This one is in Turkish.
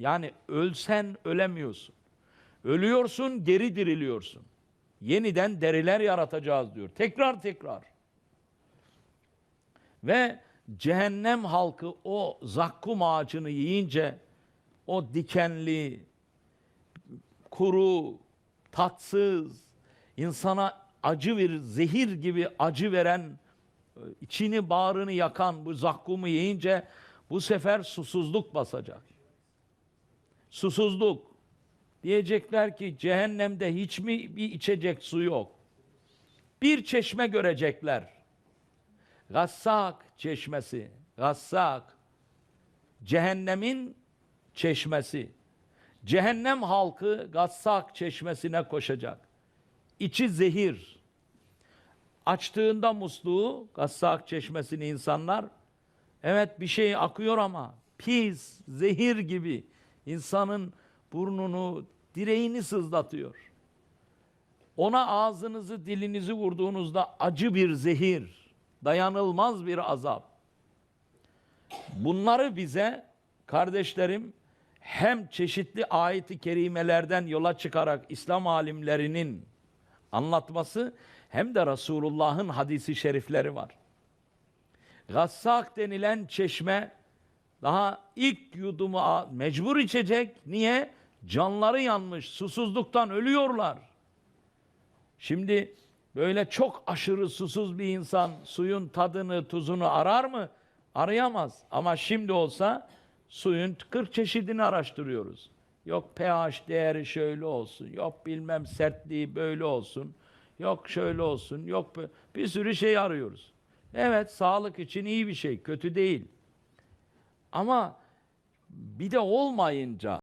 Yani ölsen ölemiyorsun. Ölüyorsun, geri diriliyorsun. Yeniden deriler yaratacağız diyor. Tekrar tekrar. Ve cehennem halkı o zakkum ağacını yiyince o dikenli, kuru, tatsız, insana acı verir, zehir gibi acı veren, e, içini bağrını yakan bu zakkumu yiyince bu sefer susuzluk basacak. Susuzluk. Diyecekler ki cehennemde hiç mi bir içecek su yok? Bir çeşme görecekler. Gassak çeşmesi. Gassak. Cehennemin çeşmesi. Cehennem halkı Gassak çeşmesine koşacak. İçi zehir. Açtığında musluğu Gassak çeşmesini insanlar evet bir şey akıyor ama pis, zehir gibi insanın burnunu, direğini sızlatıyor. Ona ağzınızı, dilinizi vurduğunuzda acı bir zehir, dayanılmaz bir azap. Bunları bize kardeşlerim hem çeşitli ayet-i kerimelerden yola çıkarak İslam alimlerinin anlatması hem de Resulullah'ın hadisi şerifleri var. Gassak denilen çeşme daha ilk yudumu mecbur içecek. Niye? Canları yanmış, susuzluktan ölüyorlar. Şimdi böyle çok aşırı susuz bir insan suyun tadını, tuzunu arar mı? Arayamaz. Ama şimdi olsa suyun 40 çeşidini araştırıyoruz. Yok pH değeri şöyle olsun, yok bilmem sertliği böyle olsun, yok şöyle olsun, yok bö- bir sürü şey arıyoruz. Evet sağlık için iyi bir şey, kötü değil. Ama bir de olmayınca